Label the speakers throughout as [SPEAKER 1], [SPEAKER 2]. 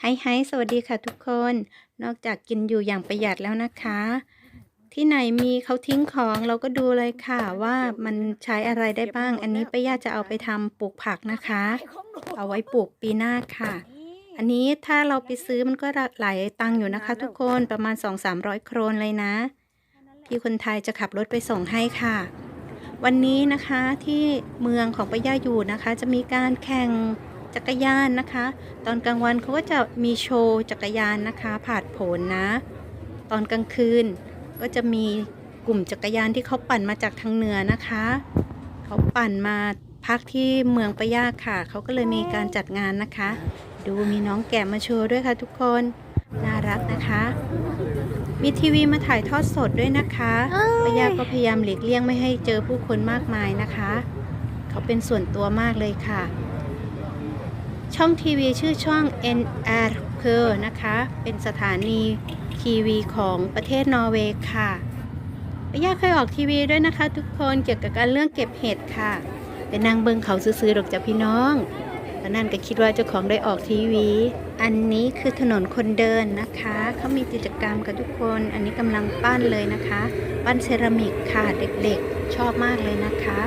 [SPEAKER 1] ไฮไฮสวัสดีค่ะทุกคน นอกจากกินอยู่อย่างประหยัดแล้วนะคะ ที่ไหนมีเขาทิ้งของเราก็ดูเลยค่ะว่ามันใช้อะไรได้บ้าง อันนี้ป้าย่าจะเอาไปทำปลูกผักนะคะ เอาไว้ปลูกปีหน้าค่ะ อันนี้ถ้าเราไปซื้อมันก็หลายตังค์อยู่นะคะ ทุกคนประมาณ 2-300 โครนเลยนะ พี่คนไทยจะขับรถไปส่งให้ค่ะ วันนี้นะคะที่เมืองของป้าย่าอยู่นะคะ จะมีการแข่ง จักรยานนะคะ ตอนกลางวันเขาก็จะมีโชว์จักรยานนะคะผาดโผนนะ ตอนกลางคืนก็จะมีกลุ่มจักรยานที่เขาปั่นมาจากทางเหนือนะคะ เขาปั่นมาพักที่เมืองปะยาค่ะ เขาก็เลยมีการจัดงานนะคะ ดูมีน้องแกะมาโชว์ด้วยค่ะทุกคน น่ารักนะคะ มีทีวีมาถ่ายทอดสดด้วยนะคะปะยาก็พยายามหลีกเลี่ยงไม่ให้เจอผู้คนมากมายนะคะ เขาเป็นส่วนตัวมากเลยค่ะ ช่องทีวีชื่อช่อง NRK นะคะ เป็นสถานีทีวีของประเทศนอร์เวย์ค่ะป้าย่าเคยออกทีวีด้วยนะคะ ทุกคนเกี่ยวกับการเรื่องเก็บเห็ดค่ะเป็นนางเบิงเขาซื้อๆดอกจ้ะพี่น้องตอนนั้นก็คิดว่าเจ้าของได้ออกทีวี อันนี้คือถนนคนเดินนะคะ เขามีกิจกรรมกับทุกคน อันนี้กำลังปั้นเลยนะคะ ปั้นเซรามิกค่ะ เด็กๆ ชอบมากเลยนะคะ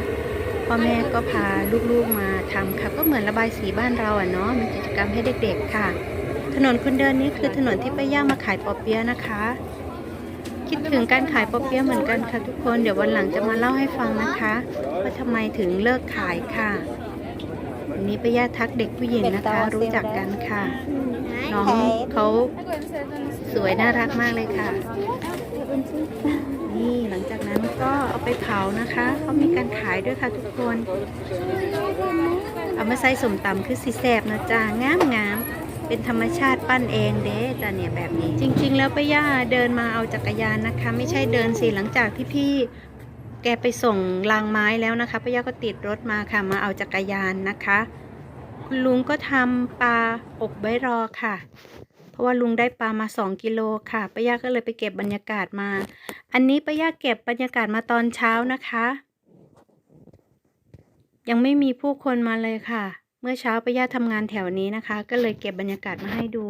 [SPEAKER 1] พ่อแม่ก็พาลูกๆมาทำค่ะ ก็เหมือนระบายสีบ้านเราอะเนาะมีกิจกรรมให้เด็กๆค่ะ ถนนคนเดินนี้คือถนนที่ป้าย่ามาขายปอเปี๊ยะนะคะ คิดถึงการขายปอเปี๊ยะเหมือนกันค่ะทุกคนเดี๋ยววันหลังจะมาเล่าให้ฟังนะคะว่าทำไมถึงเลิกขายค่ะ นนี้ป้าย่าทักเด็กผู้หญิงนะคะ รู้จักกันค่ะ น้องเขาสวยน่ารักมากเลยค่ะ นี่หลังจากนั้นก็เอาไปเผานะคะเขามีการขายด้วยค่ะทุกคน เอามาใส่สมตำคือสีแสบนะจ๊ะงามงามๆเป็นธรรมชาติปั้นเองเด้จ้ะเนี่ยแบบนี้ จริง ๆ แล้วป้าย่าเดินมาเอาจักรยานนะคะ ไม่ใช่เดินสิหลังจากที่พี่แกไปส่งรางไม้แล้วนะคะป้าย่าก็ติดรถมาค่ะมาเอาจักรยานนะคะ คุณลุงก็ทำปลาอบไว้รอค่ะ เพราะว่าลุงได้ปลามาสองกิโลค่ะป้าย่าก็เลยไปเก็บบรรยากาศมา อันนี้ป้าย่าเก็บบรรยากาศมาตอนเช้านะคะ ยังไม่มีผู้คนมาเลยค่ะ เมื่อเช้าป้าย่าทำงานแถวนี้นะคะ ก็เลยเก็บบรรยากาศมาให้ดู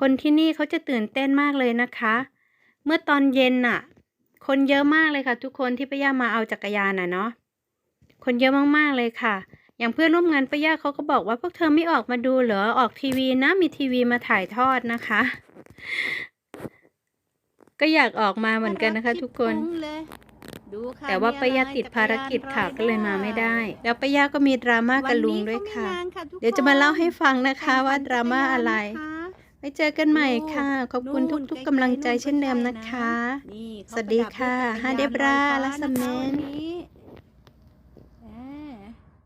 [SPEAKER 1] คนที่นี่เขาจะตื่นเต้นมากเลยนะคะ เมื่อตอนเย็นน่ะ คนเยอะมากเลยค่ะ ทุกคนที่ป้าย่ามาเอาจักรยานน่ะเนาะคนเยอะมากๆเลยค่ะ อย่างเพื่อนร่วมงานป้าย่าเขาก็บอกว่าพวกเธอไม่ออกมาดูเหรอออกทีวีนะมีทีวีมาถ่ายทอดนะคะ ก็อยากออกมาเหมือนกันนะคะ ทุกคนแต่ว่าป้าย่าติดภารกิจค่ะก็เลยมาไม่ได้ แล้วป้าย่าก็มีดราม่ากับลุงด้วยค่ะ เดี๋ยวจะมาเล่าให้ฟังนะคะว่าดราม่าอะไรไว้เจอกันใหม่ค่ะ ขอบคุณทุกๆกำลังใจเช่นเดิมนะคะ สวัสดีค่ะฮาเดบราลาสเมน
[SPEAKER 2] น